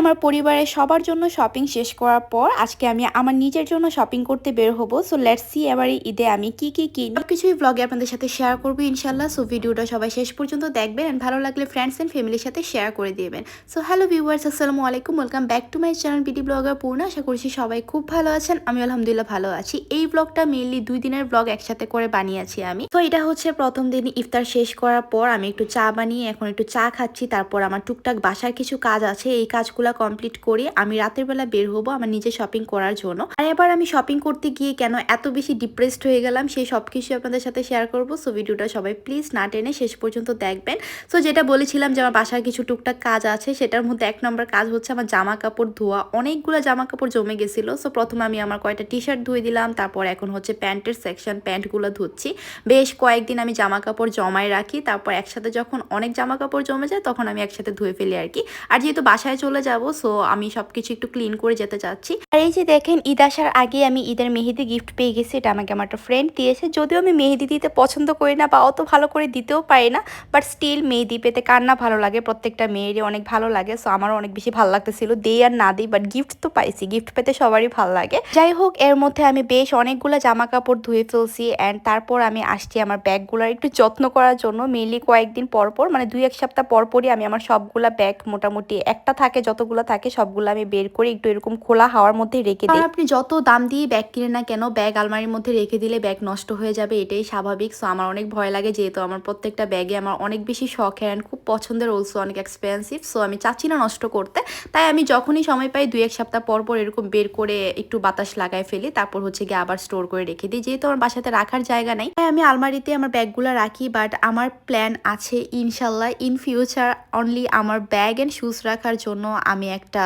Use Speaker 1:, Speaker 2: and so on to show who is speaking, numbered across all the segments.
Speaker 1: আমার পরিবারের সবার জন্য শপিং শেষ করার পর আজকে আমি আমার নিজের জন্য শপিং করতে বের হব। সো লেটস সি এবারে ঈদে আমি কি কি কিনি। সব কিছুই ব্লগে আপনাদের সাথে শেয়ার করব ইনশাল্লাহ সো ভিডিওটা সবাই শেষ পর্যন্ত দেখবেন and ভালো লাগলে ফ্রেন্ডস এন্ড ফ্যামিলির সাথে শেয়ার করে দিবেন। সো হ্যালো ভিউয়ার্স আসসালামু আলাইকুম। Welcome back to my channel BD blogger পূর্ণ আশা করছি সবাই খুব ভালো আছেন। আমি আলহামদুলিল্লাহ ভালো আছি। এই ব্লগটা মেইনলি দুই দিনের ব্লগ একসাথে করে বানিয়েছি আমি। তো এটা হচ্ছে প্রথম দিন ইফতার শেষ করার পর আমি একটু চা বানিয়ে, এখন একটু চা খাচ্ছি। তারপর আমার টুকটাক বাসার কিছু কাজ আছে। এই কাজগুলো কমপ্লিট করে আমি রাতের বেলা বের হব আমার নিজে শপিং করার জন্য। আর এবার আমি শপিং করতে গিয়ে কেন এত বেশি ডিপ্রেসড হয়ে গেলাম সেই সব কিছু আপনাদের সাথে শেয়ার করব। সো ভিডিওটা সবাই প্লিজ না টেনে শেষ পর্যন্ত দেখবেন। সো যেটা বলেছিলাম যে আমার বাসার কিছু টুকটাক কাজ আছে, সেটার মধ্যে এক নম্বর কাজ হচ্ছে আমার জামা কাপড় ধোয়া। অনেকগুলো জামা কাপড় জমে গেছিল। সো প্রথমে আমি আমার কয়েকটা টি শার্ট ধুয়ে দিলাম, তারপর এখন হচ্ছে প্যান্টের সেকশন প্যান্টগুলো ধুচ্ছি। বেশ কয়েকদিন আমি জামা কাপড় জমায় রাখি, তারপর একসাথে যখন অনেক জামা কাপড় জমে যায়, তখন আমি একসাথে ধুয়ে ফেলি আর কি। আর যেহেতু বাসায় চলে যাব সো আমি সব কিছু একটু ক্লিন করে যেতে চাচ্ছি। আর এই যে দেখেন, ঈদ আসার আগে আমি ঈদের মেহেদি গিফট পেয়ে গেছি, এটা আমাকে আমার একটা ফ্রেন্ড দিয়েছে। যদিও আমি মেহেদি দিতে পছন্দ করি না বা অত ভালো করে দিতেও পারি না বাট স্টিল মেহেদি পেতে কার না ভালো লাগে, প্রত্যেকটা মেয়েরই অনেক ভালো লাগে সো আমারও অনেক বেশি ভালো লাগতেছিল। দেই আর না দিই বাট গিফট তো পাইছি গিফট পেতে সবারই ভালো লাগে। যাই হোক, এর মধ্যে আমি বেশ অনেকগুলো জামা কাপড় ধুয়ে ফেলছি অ্যান্ড তারপর আমি আসছি আমার ব্যাগগুলোর একটু যত্ন করার জন্য। মেনলি কয়েকদিন পর পর মানে দুই এক সপ্তাহ পর পরই আমি আমার সবগুলা ব্যাগ মোটামুটি একটা থাকে যতগুলো থাকে সবগুলো আমি বের করে একটু এরকম খোলা হাওয়ার মধ্যে রেখে দিই। আপনি যত দাম দিয়ে ব্যাগ কিনে না কেন ব্যাগ আলমারির মধ্যে রেখে দিলে ব্যাগ নষ্ট হয়ে যাবে এটাই স্বাভাবিক। সো আমার অনেক ভয় লাগে যেহেতু আমার প্রত্যেকটা ব্যাগে আমার অনেক বেশি শখের অ্যান্ড খুব পছন্দের অলসো অনেক এক্সপেন্সিভ সো আমি চাচ্ছি না নষ্ট করতে। তাই আমি যখনই সময় পাই দুই এক সপ্তাহ পর পর এরকম বের করে একটু বাতাস লাগায় ফেলি তারপর হচ্ছে গিয়ে আবার স্টোর করে রেখে দিই। যেহেতু আমার বাসাতে রাখার জায়গা নেই তাই আমি আলমারিতে আমার ব্যাগগুলো রাখি। বাট আমার প্ল্যান আছে ইনশাল্লাহ ইন ফিউচার অনলি আমার ব্যাগ অ্যান্ড শুজ রাখার জন্য আমি একটা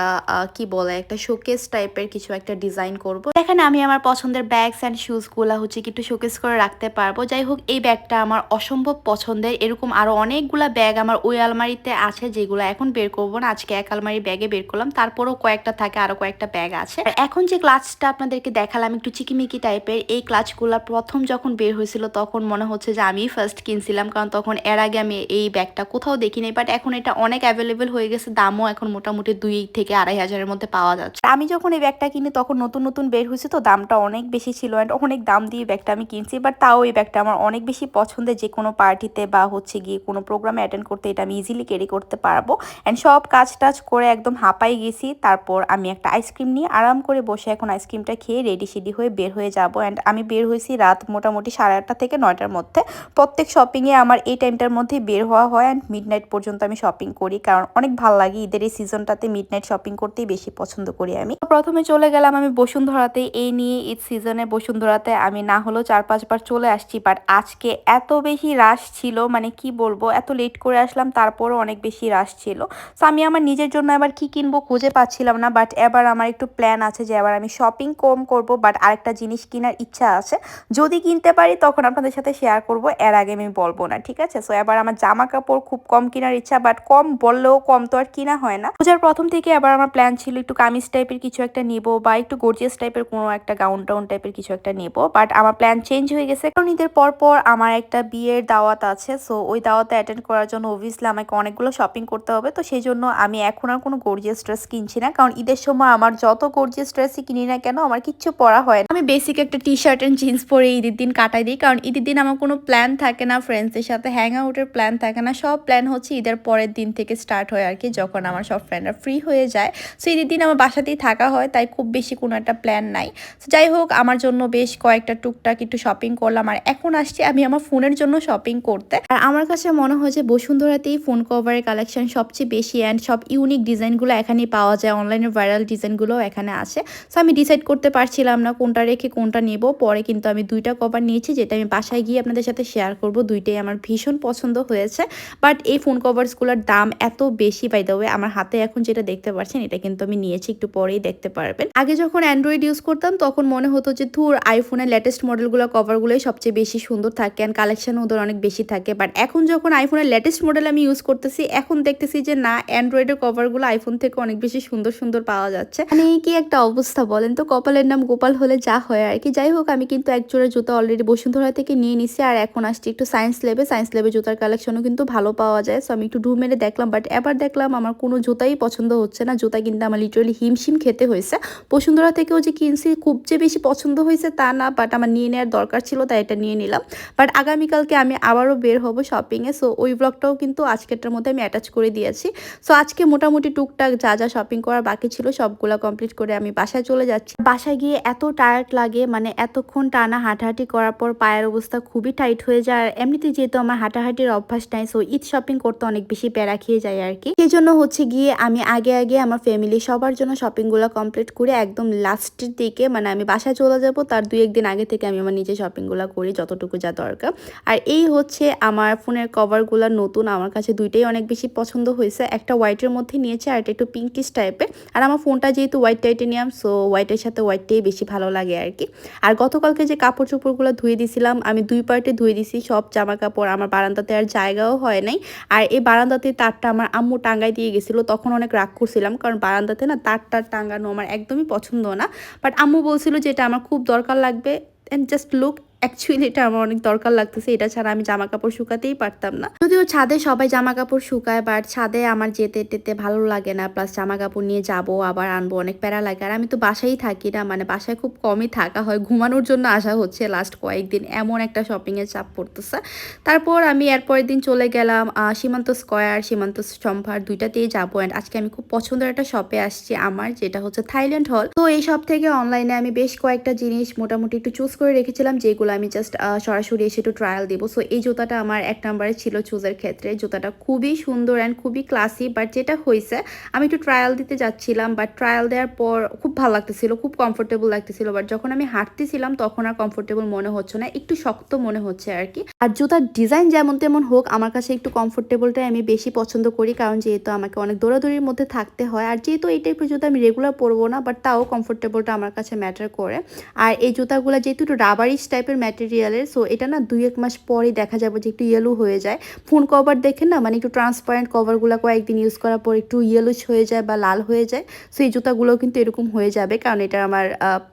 Speaker 1: কি বলে, একটা শোকেস টাইপের কিছু একটা ডিজাইন করব। এখানে আমি আমার পছন্দের ব্যাগস অ্যান্ড শুজগুলো হচ্ছে কি একটু শোকেস করে রাখতে পারব। যাই হোক, এই ব্যাগটা আমার অসম্ভব পছন্দের। এরকম আরও অনেকগুলা ব্যাগ আমার ওই আলমারিতে আছে, যেগুলো এখন বের করব না। আজকে এক আলমারি ব্যাগে বের করলাম। তারপরও কয়েকটা থাকে আরও কয়েকটা ব্যাগ আছে। এখন যে ক্লাচটা আপনাদেরকে দেখালাম, একটু চিকিমিকি টাইপের এই ক্লাচগুলো প্রথম যখন বের হয়েছিল, তখন মনে হচ্ছে যে আমি ফার্স্ট কিনছিলাম। কারণ তখন এর আগে আমি এই ব্যাগটা কোথাও দেখিনি। বাট এখন এটা অনেক অ্যাভেলেবেল হয়ে গেছে, দামও এখন মোটামুটি দুই থেকে আড়াই হাজারের মধ্যে পাওয়া যাচ্ছে। আমি যখন এই ব্যাগটা কিনি, তখন নতুন নতুন বের হয়েছে তো, দামটা অনেক বেশি ছিল অ্যান্ড অনেক দাম দিয়ে ব্যাগটা আমি কিনছি বাট তাও এই ব্যাগটা আমার অনেক বেশি পছন্দের যে কোনো পার্টিতে বা হচ্ছে গিয়ে কোনো প্রোগ্রামে অ্যাটেন্ড করতে এটা আমি ইজিলি ক্যারি করতে পারব। অ্যান্ড সব কাজ টাজ করে একদম হাঁপাই গেছি, তারপর আমি একটা আইসক্রিম নিয়ে আরাম করে বসে এখন আইসক্রিমটা খেয়ে রেডি সেডি হয়ে বের হয়ে যাব। অ্যান্ড আমি বের হয়েছি রাত মোটামুটি সাড়ে আটটা থেকে নয়টার মধ্যে। প্রত্যেক শপিংয়ে আমার এই টাইমটার মধ্যে বের হওয়া হয় অ্যান্ড মিড পর্যন্ত আমি শপিং করি, কারণ অনেক ভালো লাগে ঈদের এই সিজনটাতে মিড নাইট শপিং করতেই বেশি পছন্দ করি আমি। প্রথমে চলে গেলাম আমি বসুন্ধরাতে, এই নিয়ে ঈদ সিজনে বসুন্ধরাতে আমি না হলেও চার পাঁচবার চলে আসছি বাট আজকে এত বেশি রাশ ছিল মানে কি বলব, এত লেট করে আসলাম, তারপরও অনেক বেশি রাশ ছিল। সো আমি আমার নিজের জন্য এবার কি কিনবো খুঁজে পাচ্ছিলাম না বাট এবার আমার একটু প্ল্যান আছে যে এবার আমি শপিং কম করব বাট আরেকটা জিনিস কেনার ইচ্ছা আছে। যদি কিনতে পারি, তখন আপনাদের সাথে শেয়ার করব, এর আগে আমি বলব না, ঠিক আছে? সো এবার আমার জামা কাপড় খুব কম কেনার ইচ্ছা বাট কম বললেও কম তো আর কিনা হয় না। পূজার প্রথম থেকে আবার আমার প্ল্যান ছিল একটু কামিজ টাইপের কিছু একটা নিব বা একটু গর্জিয়াস টাইপের কোনো একটা গাউন টাউন টাইপের কিছু একটা নেব বাট আমার প্ল্যান চেঞ্জ হয়ে গেছে। কারণ ঈদের পর পর আমার একটা বিয়ের দাওয়াত আছে সো ওই দাওয়াতে অ্যাটেন্ড করার জন্য অবভিয়াসলি আমাকে অনেকগুলো শপিং করতে হবে, তো সেই জন্য আমি এখন আর কোনো গর্জিয়াস ড্রেস কিনছি না, কারণ ঈদের সময় আমার যত গর্জিয়াস ড্রেসই কিনি না কেন আমার কিচ্ছু পরা হয় না। আমি বেসিক একটা টি শার্ট অ্যান্ড জিন্স পরে ঈদের দিন কাটাই দিই, কারণ ঈদের দিন আমার কোনো প্ল্যান থাকে না ফ্রেন্ডসদের সাথে হ্যাং আউটের প্ল্যান থাকে না, সব প্ল্যান হচ্ছে ঈদের পরের দিন থেকে স্টার্ট হয় আর কি, যখন আমার সব ফ্রেন্ডরা ফ্রি হয়ে যায়। সো ঈদের দিন আমার বাসাতেই থাকা হয় তাই খুব বেশি কোনো একটা প্ল্যান নাই। So, যাই হোক আমার জন্য বেশ কয়েকটা টুকটাক একটু শপিং করলাম। আর এখন আসছি আমি আমার ফোনের জন্য শপিং করতে। আর আমার কাছে মনে হয় যে বসুন্ধরাতেই ফোন কভারের কালেকশন সবচেয়ে বেশি অ্যান্ড সব ইউনিক ডিজাইনগুলো এখানেই পাওয়া যায়। অনলাইনে ভাইরাল ডিজাইনগুলোও এখানে আছে। সো আমি ডিসাইড করতে পারছিলাম না কোনটা রেখে কোনটা নেব। পরে কিন্তু আমি দুইটা কভার নিয়েছি যেটা আমি বাসায় গিয়ে আপনাদের সাথে শেয়ার করব। দুইটাই আমার ভীষণ পছন্দ হয়েছে। বাট এই ফোন কভারসগুলোর দাম এত বেশি পাই দেবে আমার হাতে এখন যেটা দেখতে পাচ্ছেন এটা কিন্তু আমি নিয়েছি, একটু পরেই দেখতে পারবেন। আগে যখন অ্যান্ড্রয়েড ইউজ করতাম, তখন মনে হতো যে, ধুর আইফোনের লেটেস্ট মডেলগুলো কভারগুলোই সবচেয়ে বেশি সুন্দর থাকে অ্যান্ড কালেকশন ওদের অনেক বেশি থাকে। বাট এখন যখন আইফোনের লেটেস্ট মডেল আমি ইউজ করতেছি, এখন দেখতেছি যে, না অ্যান্ড্রয়েডের কভারগুলো আইফোন থেকে অনেক বেশি সুন্দর সুন্দর পাওয়া যাচ্ছে। মানে কি একটা অবস্থা বলেন তো? কপালের নাম গোপাল হলে যা হয় আর কি। যাই হোক, আমি কিন্তু এক জোড়া জুতো অলরেডি বসুন্ধরা থেকে নিয়ে নিছি আর এখন আসছি একটু সায়েন্স লেবে সায়েন্স লেবে জুতার কালেকশনও কিন্তু ভালো পাওয়া যায়। সো আমি একটু ঢু মেরে দেখলাম বাট এবার দেখলাম আমার কোনো জুতাই পছন্দ হচ্ছে না, জুতা কিনতে আমার লিটারালি হিমশিম খেতে হয়েছে। বসুন্ধরা থেকেও যে কিনছি, খুব যে বেশি পছন্দ হয়েছে তা না বাট আমার নিয়ে নেওয়ার দরকার ছিল, তাই এটা নিয়ে নিলাম। বাট আগামীকালকে আমি আবারও বের হব শপিংয়ে সো ওই ব্লগটাও কিন্তু আজকেরটার মধ্যে আমি অ্যাটাচ করে দিয়েছি। সো আজকে মোটামুটি টুকটাক যা যা শপিং করার বাকি ছিল, সবগুলো কমপ্লিট করে আমি বাসায় চলে যাচ্ছি। বাসায় গিয়ে এত টায়ার্ড লাগে মানে এতক্ষণ টানা হাঁটাহাঁটি করার পর পায়ের অবস্থা খুবই টাইট হয়ে যায়, আর এমনিতে যেহেতু আমার হাঁটাহাঁটির অভ্যাস নাই সো ঈদ শপিং করতে অনেক বেশি প্যারা খেয়ে যায় আর কি। সেই জন্য হচ্ছে গিয়ে আমি আগে আগে আমার ফ্যামিলি সবার জন্য শপিংগুলো কমপ্লিট করে একদম লাস্টের দিকে মানে আমি বাসায় চলে যাব, তার দুই, একদিন আগে থেকে আমি আমার নিজে শপিংগুলো করি, যতটুকু যা দরকার। আর এই হচ্ছে আমার ফোনের কভারগুলো নতুন, আমার কাছে দুইটাই অনেক বেশি পছন্দ হয়েছে। একটা হোয়াইটের মধ্যে নিয়েছে, আর একটা একটু পিঙ্কিশ টাইপের আর আমার ফোনটা যেহেতু হোয়াইট টাইটেনিয়াম সো হোয়াইটের সাথে হোয়াইটটাই বেশি ভালো লাগে আর কি। আর গতকালকে যে কাপড় চোপড়গুলো ধুয়ে দিছিলাম, আমি দুই পার্টে ধুয়ে দিছি, সব জামা কাপড় আমার বারান্দাতে আর জায়গাও হয় নাই। আর এই বারান্দাতে তারটা আমার আম্মু টাঙ্গাই দিয়ে গেছিল, তখন অনেক রাগ করছিলাম, কারণ বারান্দাতে না তার টার টাঙ্গানো আমার একদমই পছন্দ না। বাট আম্মু বলছিল যে এটা আমার খুব দরকার লাগবে অ্যান্ড জাস্ট লুক অ্যাকচুয়ালি এটা আমার অনেক দরকার লাগতেছে। এটা ছাড়া আমি জামা কাপড় শুকাতেই পারতাম না। যদিও ছাদে সবাই জামা কাপড় শুকায় বাট ছাদে আমার যেতে টেতে ভালো লাগে না। প্লাস জামা কাপড় নিয়ে যাব, আবার আনব, অনেক প্যারা লাগে। আর আমি তো বাসায় থাকি না মানে বাসায় খুব কমই থাকা হয়। ঘুমানোর জন্য আসা হচ্ছে লাস্ট কয়েকদিন। এমন একটা শপিংয়ের চাপ পড়তেছে। তারপর আমি এরপরের দিন চলে গেলাম সীমান্ত স্কয়ার সীমান্ত সম্ভার দুইটাতেই যাব। অ্যান্ড আজকে আমি খুব পছন্দের একটা শপে আসছি আমার, যেটা হচ্ছে থাইল্যান্ড হল তো এই শপ থেকে অনলাইনে আমি বেশ কয়েকটা জিনিস মোটামুটি একটু চুজ করে রেখেছিলাম, যেগুলো আমি জাস্ট সরাসরি এসে একটু ট্রায়াল দিব। সো এই জুতাটা আমার এক নম্বরে ছিল চুজের ক্ষেত্রে। জুতাটা খুবই সুন্দর অ্যান্ড খুবই ক্লাসি বাট যেটা হয়েছে, আমি একটু ট্রায়াল দিতে যাচ্ছিলাম বাট ট্রায়াল দেওয়ার পর খুব ভালো লাগতেছিল, খুব কমফোর্টেবল লাগতেছিল বাট যখন আমি হাঁটতেছিলাম, তখন আর কমফোর্টেবল মনে হচ্ছে না, একটু শক্ত মনে হচ্ছে আর কি। আর জুতার ডিজাইন যেমন তেমন হোক, আমার কাছে একটু কমফোর্টেবলটাই আমি বেশি পছন্দ করি, কারণ যেহেতু আমাকে অনেক দৌড়াদৌড়ির মধ্যে থাকতে হয়, আর যেহেতু এই টাইপের জুতো আমি রেগুলার পরবো না বাট তাও কমফোর্টেবলটা আমার কাছে ম্যাটার করে। আর এই জুতাগুলো যেহেতু একটু রাবারিশ টাইপের ম্যাটেরিয়ালের সো এটা না দুই এক মাস পরই দেখা যাবে যে একটু ইয়েলো হয়ে যায়। ফোন কভার দেখেন না মানে একটু ট্রান্সপারেন্ট কভারগুলো কয়েকদিন ইউজ করার পর একটু ইয়েলোস হয়ে যায় বা লাল হয়ে যায়। সো এই জুতাগুলো কিন্তু এরকম হয়ে যাবে, কারণ এটা আমার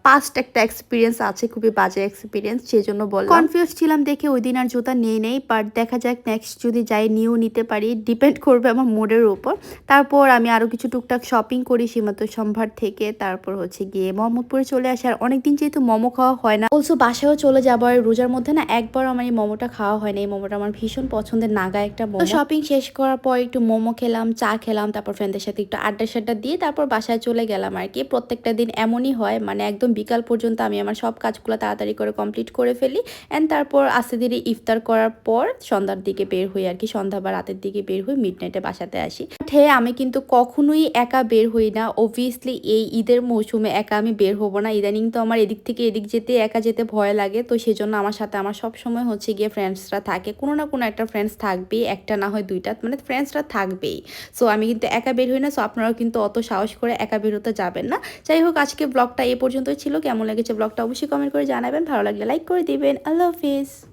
Speaker 1: পাস্ট একটা এক্সপিরিয়েন্স আছে, খুবই বাজে এক্সপিরিয়েন্স সেই জন্য বললাম। কনফিউজ ছিলাম দেখে ওই দিন আর জুতা নিয়ে নেই বাট দেখা যাক নেক্সট যদি যাই নিয়েও নিতে পারি ডিপেন্ড করবে আমার মোডের উপর। তারপর আমি আরও কিছু টুকটাক শপিং করি সীমান্ত সম্ভার থেকে, তারপর হচ্ছে গিয়ে মোহাম্মদপুরে চলে আসে। আর অনেকদিন যেহেতু মোমো খাওয়া হয় না অলসো বাসায়ও চলে যাব আর রোজার মধ্যে না একবার আমার এই মোমোটা খাওয়া হয় না। এই মোমোটা আমার ভীষণ পছন্দের নাগা একটা মোমো। শপিং শেষ করার পর একটু মোমো খেলাম চা খেলাম তারপর ফ্রেন্ডের সাথে একটু আড্ডা সাড্ডা দিয়ে তারপর বাসায় চলে গেলাম আর কি। প্রত্যেকটা দিন এমনই হয় মানে একদম বিকাল পর্যন্ত আমি আমার সব কাজগুলো তাড়াতাড়ি করে কমপ্লিট করে ফেলি অ্যান্ড তারপর আস্তে ধীরে ইফতার করার পর সন্ধ্যার দিকে বের হই আর কি। সন্ধ্যা বা রাতের দিকে বের হই মিড নাইটে বাসাতে আসি। হ্যাঁ আমি কিন্তু কখনোই একা বের হই না। অবভিয়াসলি এই ঈদের মৌসুমে একা আমি বের হব না। ইদানিং তো আমার এদিক থেকে এদিক যেতে একা যেতে ভয় লাগে। তো সেজন্য আমার সাথে আমার সব সময় হচ্ছে গিয়ে ফ্রেন্ডসরা থাকে। কোনো না কোনো একটা ফ্রেন্ডস থাকবেই, একটা না হয় দুইটা মানে ফ্রেন্ডসরা থাকবেই। সো আমি কিন্তু একা বের হই না সো আপনারাও কিন্তু অত সাহস করে একা বেরোতে যাবেন না। যাই হোক, আজকে ব্লগটা এ পর্যন্তই ছিল। কেমন লেগেছে ব্লগটা অবশ্যই কমেন্ট করে জানাবেন। ভালো লাগলে লাইক করে দিবেন। আল্লাহ হাফিজ